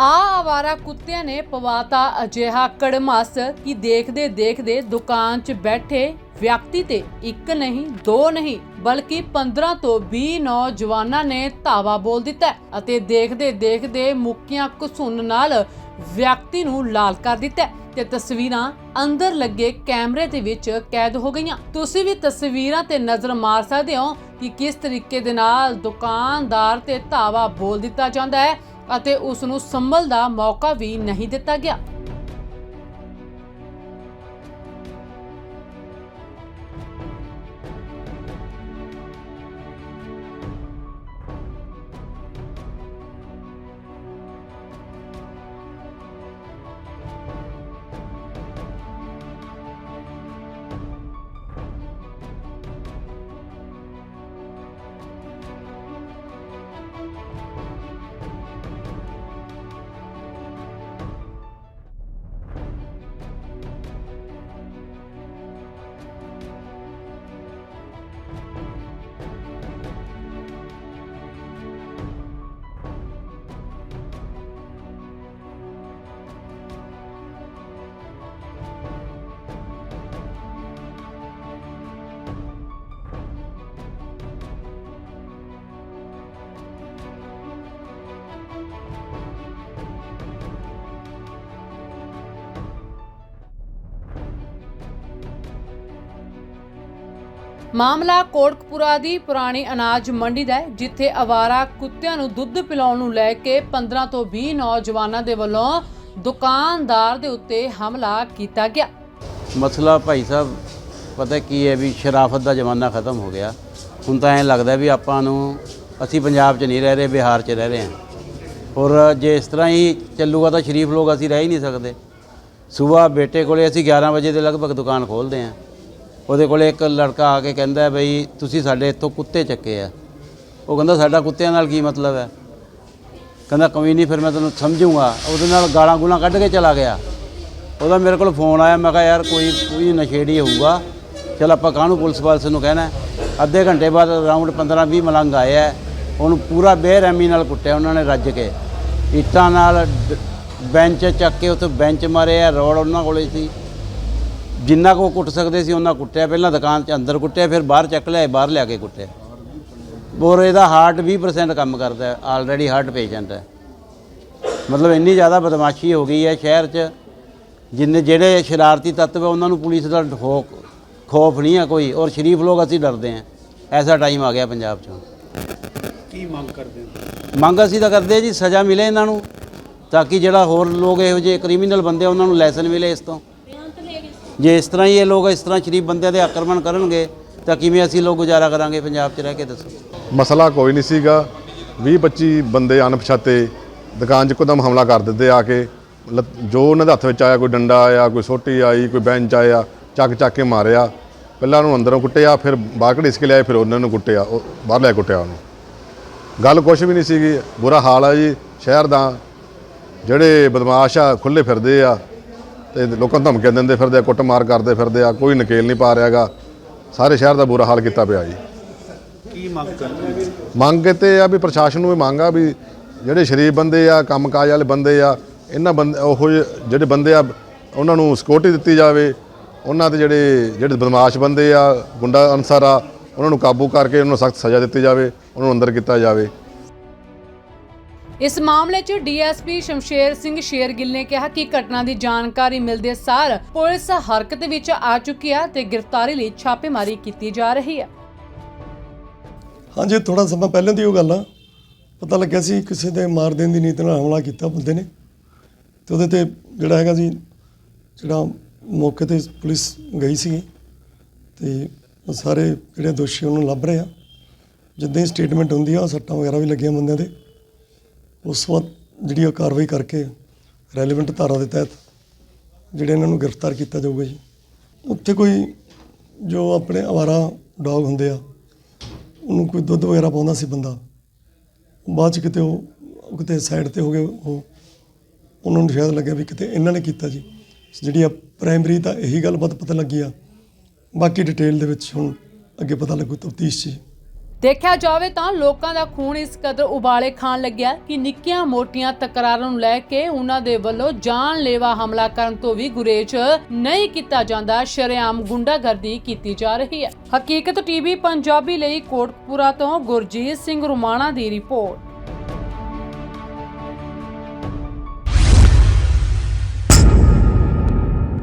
ਆ ਆਵਾਰਾ ਕੁੱਤਿਆਂ ਨੇ ਪਵਾਤਾ ਅਜਿਹਾ ਕੜਮਸ ਕਿ ਦੇਖਦੇ ਦੇਖਦੇ ਦੁਕਾਨ 'ਚ ਬੈਠੇ ਵਿਅਕਤੀ ਤੇ ਇੱਕ ਨਹੀਂ, ਦੋ ਨਹੀਂ, ਬਲਕਿ 15 ਤੋਂ 20 ਨੌਜਵਾਨਾਂ ਨੇ ਧਾਵਾ ਬੋਲ ਦਿੱਤਾ ਅਤੇ ਦੇਖਦੇ ਦੇਖਦੇ ਮੁੱਕੀਆਂ ਘਸੁੰਨ ਨਾਲ ਵਿਅਕਤੀ ਨੂੰ ਲਾਲ ਕਰ ਦਿੱਤਾ ਤੇ ਤਸਵੀਰਾਂ ਅੰਦਰ ਲੱਗੇ ਕੈਮਰੇ ਦੇ ਵਿੱਚ ਕੈਦ ਹੋ ਗਈਆਂ। ਤੁਸੀਂ ਵੀ ਤਸਵੀਰਾਂ ਤੇ ਨਜ਼ਰ ਮਾਰ ਸਕਦੇ ਹੋ ਕਿ ਕਿਸ ਤਰੀਕੇ ਦੇ ਨਾਲ ਦੁਕਾਨਦਾਰ ਤੇ ਧਾਵਾ ਬੋਲ ਦਿੱਤਾ ਜਾਂਦਾ ਹੈ। ਅਤੇ ਉਸ ਨੂੰ ਸੰਭਲ ਦਾ ਮੌਕਾ ਵੀ ਨਹੀਂ ਦਿੱਤਾ ਗਿਆ। ਮਾਮਲਾ ਕੋਟਕਪੁਰਾ ਦੀ ਪੁਰਾਣੀ ਅਨਾਜ ਮੰਡੀ ਦਾ ਹੈ, ਜਿੱਥੇ ਅਵਾਰਾ ਕੁੱਤਿਆਂ ਨੂੰ ਦੁੱਧ ਪਿਲਾਉਣ ਨੂੰ ਲੈ ਕੇ 15 ਤੋਂ 20 ਨੌਜਵਾਨਾਂ ਦੇ ਵੱਲੋਂ ਦੁਕਾਨਦਾਰ ਦੇ ਉੱਤੇ ਹਮਲਾ ਕੀਤਾ ਗਿਆ। ਮਸਲਾ ਭਾਈ ਸਾਹਿਬ, ਪਤਾ ਕੀ ਹੈ ਵੀ ਸ਼ਰਾਫਤ ਦਾ ਜ਼ਮਾਨਾ ਖਤਮ ਹੋ ਗਿਆ। ਹੁਣ ਤਾਂ ਐਂ ਲੱਗਦਾ ਵੀ ਆਪਾਂ ਨੂੰ, ਅਸੀਂ ਪੰਜਾਬ 'ਚ ਨਹੀਂ ਰਹਿ ਰਹੇ, ਬਿਹਾਰ 'ਚ ਰਹਿ ਰਹੇ ਹਾਂ। ਔਰ ਜੇ ਇਸ ਤਰ੍ਹਾਂ ਹੀ ਚੱਲੂਗਾ ਤਾਂ ਸ਼ਰੀਫ ਲੋਕ ਅਸੀਂ ਰਹਿ ਹੀ ਨਹੀਂ ਸਕਦੇ। ਸਵੇਰ ਬੇਟੇ ਕੋਲੇ ਅਸੀਂ 11 ਵਜੇ ਦੇ ਲਗਭਗ ਦੁਕਾਨ ਖੋਲ੍ਹਦੇ ਹਾਂ। ਉਹਦੇ ਕੋਲੇ ਇੱਕ ਲੜਕਾ ਆ ਕੇ ਕਹਿੰਦਾ ਬਈ ਤੁਸੀਂ ਸਾਡੇ ਇੱਥੋਂ ਕੁੱਤੇ ਚੱਕੇ ਆ। ਉਹ ਕਹਿੰਦਾ ਸਾਡਾ ਕੁੱਤਿਆਂ ਨਾਲ ਕੀ ਮਤਲਬ ਹੈ? ਕਹਿੰਦਾ ਕੋਈ ਨਹੀਂ, ਫਿਰ ਮੈਂ ਤੈਨੂੰ ਸਮਝੂਗਾ। ਉਹਦੇ ਨਾਲ ਗਾਲਾਂ ਗੂਲਾਂ ਕੱਢ ਕੇ ਚਲਾ ਗਿਆ। ਉਹਦਾ ਮੇਰੇ ਕੋਲ ਫੋਨ ਆਇਆ, ਮੈਂ ਕਿਹਾ ਯਾਰ ਕੋਈ ਕੋਈ ਨਸ਼ੇੜੀ ਹੋਊਗਾ। ਚਲ ਆਪਾਂ ਕਾਹਨੂੰ ਪੁਲਿਸ ਵਾਲਸ ਨੂੰ ਕਹਿਣਾ ਅੱਧੇ ਘੰਟੇ ਬਾਅਦ ਅਰਾਊਂਡ 15 20 ਮਲੰਗ ਆਏ ਹੈ। ਉਹਨੂੰ ਪੂਰਾ ਬੇਰਹਿਮੀ ਨਾਲ ਕੁੱਟਿਆ ਉਹਨਾਂ ਨੇ ਰੱਜ ਕੇ। ਇੱਟਾਂ ਨਾਲ ਬੈਂਚ ਚੱਕ ਕੇ ਉੱਥੇ ਬੈਂਚ ਮਾਰੇ ਆ ਰੋਡ ਉਹਨਾਂ ਕੋਲੇ ਸੀ। ਜਿੰਨਾ ਕੋ ਕੁੱਟ ਸਕਦੇ ਸੀ ਉਹਨਾਂ ਕੁੱਟਿਆ। ਪਹਿਲਾਂ ਦੁਕਾਨ 'ਚ ਅੰਦਰ ਕੁੱਟਿਆ ਫਿਰ ਬਾਹਰ ਚੱਕ ਲਿਆਏ ਬਾਹਰ ਲਿਆ ਕੇ ਕੁੱਟਿਆ। ਔਰ ਇਹਦਾ ਹਾਰਟ 20% ਕੰਮ ਕਰਦਾ ਹੈ ਆਲਰੇਡੀ ਹਾਰਟ ਪੇਸ਼ੈਂਟ ਹੈ। ਮਤਲਬ ਇੰਨੀ ਜ਼ਿਆਦਾ ਬਦਮਾਸ਼ੀ ਹੋ ਗਈ ਹੈ ਸ਼ਹਿਰ 'ਚ ਜਿੰਨੇ ਜਿਹੜੇ ਸ਼ਰਾਰਤੀ ਤੱਤਵ ਹੈ ਉਹਨਾਂ ਨੂੰ ਪੁਲਿਸ ਦਾ ਖੌਫ ਖੌਫ ਨਹੀਂ ਹੈ ਕੋਈ। ਔਰ ਸ਼ਰੀਫ ਲੋਕ ਅਸੀਂ ਡਰਦੇ ਹਾਂ। ਐਸਾ ਟਾਈਮ ਆ ਗਿਆ ਪੰਜਾਬ 'ਚ। ਕੀ ਮੰਗ ਕਰਦੇ ਹੋ? ਮੰਗ ਅਸੀਂ ਤਾਂ ਕਰਦੇ ਜੀ ਸਜ਼ਾ ਮਿਲੇ ਇਹਨਾਂ ਨੂੰ ਤਾਂ ਕਿ ਜਿਹੜਾ ਹੋਰ ਲੋਕ ਇਹੋ ਜਿਹੇ ਕ੍ਰਿਮੀਨਲ ਬੰਦੇ ਉਹਨਾਂ ਨੂੰ ਲੈਸਨ ਮਿਲੇ ਇਸ ਤੋਂ। ਜੇ ਇਸ ਤਰ੍ਹਾਂ ਹੀ ਇਹ ਲੋਕ ਇਸ ਤਰ੍ਹਾਂ ਸ਼ਰੀਫ ਬੰਦਿਆਂ ਦੇ ਆਕਰਮਣ ਕਰਨਗੇ, ਤਾਂ ਕਿਵੇਂ ਅਸੀਂ ਲੋਕ ਗੁਜ਼ਾਰਾ ਕਰਾਂਗੇ ਪੰਜਾਬ 'ਚ ਰਹਿ ਕੇ ਦੱਸੋ? ਮਸਲਾ ਕੋਈ ਨਹੀਂ ਸੀਗਾ। 20 25 ਬੰਦੇ ਅਣਪਛਾਤੇ, ਦੁਕਾਨ 'ਚ ਇੱਕਦਮ ਹਮਲਾ ਕਰ ਦਿੰਦੇ ਆ ਕੇ। ਲੱਤ- ਜੋ ਉਹਨਾਂ ਦੇ ਹੱਥ ਵਿੱਚ ਆਇਆ, ਕੋਈ ਡੰਡਾ ਆਇਆ, ਕੋਈ ਸੋਟੀ ਆਈ, ਕੋਈ ਬੈਂਚ ਆਇਆ, ਚੱਕ ਚੱਕ ਕੇ ਮਾਰਿਆ। ਪਹਿਲਾਂ ਉਹਨੂੰ ਅੰਦਰੋਂ ਕੁੱਟਿਆ, ਫਿਰ ਬਾਹਰ ਘੜੀਸ ਕੇ ਲਿਆਏ, ਫਿਰ ਉਹਨਾਂ ਨੂੰ ਕੁੱਟਿਆ, ਉਹ ਬਾਹਰ ਲੈ ਕੁੱਟਿਆ ਉਹਨੂੰ। ਗੱਲ ਕੁਛ ਵੀ ਨਹੀਂ ਸੀਗੀ। ਬੁਰਾ ਹਾਲ ਆ ਜੀ, ਸ਼ਹਿਰ ਦਾ। ਜਿਹੜੇ ਬਦਮਾਸ਼ ਆ ਖੁੱਲੇ ਫਿਰਦੇ ਆ। ਤੇ ਲੋਕਾਂ ਨੂੰ ਧਮਕੀਆਂ ਦਿੰਦੇ ਫਿਰਦੇ ਆ ਕੁੱਟਮਾਰ ਕਰਦੇ ਫਿਰਦੇ ਆ ਕੋਈ ਨਕੇਲ ਨਹੀਂ ਪਾ ਰਿਹਾਗਾ। ਸਾਰੇ ਸ਼ਹਿਰ ਦਾ ਬੁਰਾ ਹਾਲ ਕੀਤਾ ਪਿਆ ਜੀ। ਕੀ ਮੰਗ ਕਰਦੇ ਮੰਗ ਤੇ ਆ ਵੀ ਪ੍ਰਸ਼ਾਸਨ ਨੂੰ ਵੀ ਮੰਗ ਆ ਵੀ ਜਿਹੜੇ ਸ਼ਰੀਫ ਬੰਦੇ ਆ ਕੰਮਕਾਜ ਵਾਲੇ ਬੰਦੇ ਆ ਇਹਨਾਂ ਬੰਦੇ ਉਹ ਜਿਹੇ ਜਿਹੜੇ ਬੰਦੇ ਆ ਉਹਨਾਂ ਨੂੰ ਸਿਕਿਉਰਿਟੀ ਦਿੱਤੀ ਜਾਵੇ। ਉਹਨਾਂ ਦੇ ਜਿਹੜੇ ਜਿਹੜੇ ਬਦਮਾਸ਼ ਬੰਦੇ ਆ ਗੁੰਡਾ ਅਨਸਰ ਆ ਉਹਨਾਂ ਨੂੰ ਕਾਬੂ ਕਰਕੇ ਉਹਨਾਂ ਨੂੰ ਸਖਤ ਸਜ਼ਾ ਦਿੱਤੀ ਜਾਵੇ ਉਹਨਾਂ ਨੂੰ ਅੰਦਰ ਕੀਤਾ ਜਾਵੇ। ਇਸ ਮਾਮਲੇ 'ਚ ਡੀਐਸਪੀ ਸ਼ਮਸ਼ੇਰ ਸਿੰਘ ਸ਼ੇਰਗਿੱਲ ਨੇ ਕਿਹਾ ਕਿ ਘਟਨਾ ਦੀ ਜਾਣਕਾਰੀ ਮਿਲਦੇ ਸਾਰ ਪੁਲਿਸ ਹਰਕਤ ਵਿੱਚ ਆ ਚੁੱਕੀ ਹੈ ਤੇ ਗ੍ਰਿਫਤਾਰੀ ਲਈ ਛਾਪੇਮਾਰੀ ਕੀਤੀ ਜਾ ਰਹੀ ਹੈ ਹਾਂਜੀ ਥੋੜਾ ਸਮਾਂ ਪਹਿਲਾਂ ਦੀ ਉਹ ਗੱਲ ਆ। ਪਤਾ ਲੱਗਿਆ ਸੀ ਕਿਸੇ ਦੇ ਮਾਰ ਦੇਣ ਦੀ ਨੀਤ ਨਾਲ ਹਮਲਾ ਕੀਤਾ ਬੰਦੇ ਨੇ। ਤੇ ਉਹਦੇ ਤੇ ਜਿਹੜਾ ਹੈਗਾ ਜੀ ਜਿਹੜਾ ਮੌਕੇ ਤੇ ਪੁਲਿਸ ਗਈ ਸੀ ਤੇ ਸਾਰੇ ਜਿਹੜੇ ਦੋਸ਼ੀ ਉਹਨੂੰ ਲੱਭ ਰਹੇ ਆ। ਜਿੱਦਾਂ ਹੀ ਸਟੇਟਮੈਂਟ ਹੁੰਦੀ ਆ, ਉਹ ਸੱਟਾਂ ਵਗੈਰਾ ਵੀ ਲੱਗੀਆਂ ਬੰਦਿਆਂ ਦੇ। ਉਸ ਤੋਂ ਜਿਹੜੀ ਉਹ ਕਾਰਵਾਈ ਕਰਕੇ ਰੈਲੇਵੈਂਟ ਧਾਰਾ ਦੇ ਤਹਿਤ ਜਿਹੜੇ ਇਹਨਾਂ ਨੂੰ ਗ੍ਰਿਫਤਾਰ ਕੀਤਾ ਜਾਊਗਾ ਜੀ। ਉੱਥੇ ਕੋਈ ਜੋ ਆਪਣੇ ਅਵਾਰਾ ਡੌਗ ਹੁੰਦੇ ਆ, ਉਹਨੂੰ ਕੋਈ ਦੁੱਧ ਵਗੈਰਾ ਪਾਉਂਦਾ ਸੀ ਬੰਦਾ ਬਾਅਦ ਚ ਕਿਤੇ ਉਹ ਕਿਤੇ ਸਾਈਡ ਤੇ ਹੋ ਗਏ, ਉਹ, ਉਹਨਾਂ ਨੂੰ ਸ਼ਾਇਦ ਲੱਗਿਆ ਵੀ ਕਿਤੇ ਇਹਨਾਂ ਨੇ ਕੀਤਾ ਜੀ। ਜਿਹੜੀ ਆ ਪ੍ਰਾਇਮਰੀ ਤਾਂ ਇਹੀ ਗੱਲਬਾਤ ਪਤਾ ਲੱਗੀ ਆ। ਬਾਕੀ ਡਿਟੇਲ ਦੇ ਵਿੱਚ ਹੁਣ ਅੱਗੇ ਪਤਾ ਲੱਗੂ ਤਫਤੀਸ਼ 'ਚ। ਜੀ। ਦੇਖਿਆ ਜਾਵੇ ਤਾਂ ਲੋਕਾਂ ਦਾ ਖੂਨ ਇਸ ਕਦਰ ਉਬਾਲੇ ਖਾਣ ਲੱਗਿਆ ਕਿ ਨਿੱਕੀਆਂ ਮੋਟੀਆਂ ਤਕਰਾਰਾਂ ਨੂੰ ਲੈ ਕੇ ਉਹਨਾਂ ਦੇ ਵੱਲੋਂ ਜਾਨਲੇਵਾ ਹਮਲਾ ਕਰਨ ਤੋਂ ਵੀ ਗੁਰੇਜ਼ ਨਹੀਂ ਕੀਤਾ ਜਾਂਦਾ, ਸ਼ਰੇਆਮ ਗੁੰਡਾਗਰਦੀ ਕੀਤੀ ਜਾ ਰਹੀ ਹੈ। ਹਕੀਕਤ ਟੀਵੀ ਪੰਜਾਬੀ ਲਈ ਕੋਟਪੂਰਾ ਤੋਂ ਗੁਰਜੀਤ ਸਿੰਘ ਰੁਮਾਣਾ ਦੀ ਰਿਪੋਰਟ।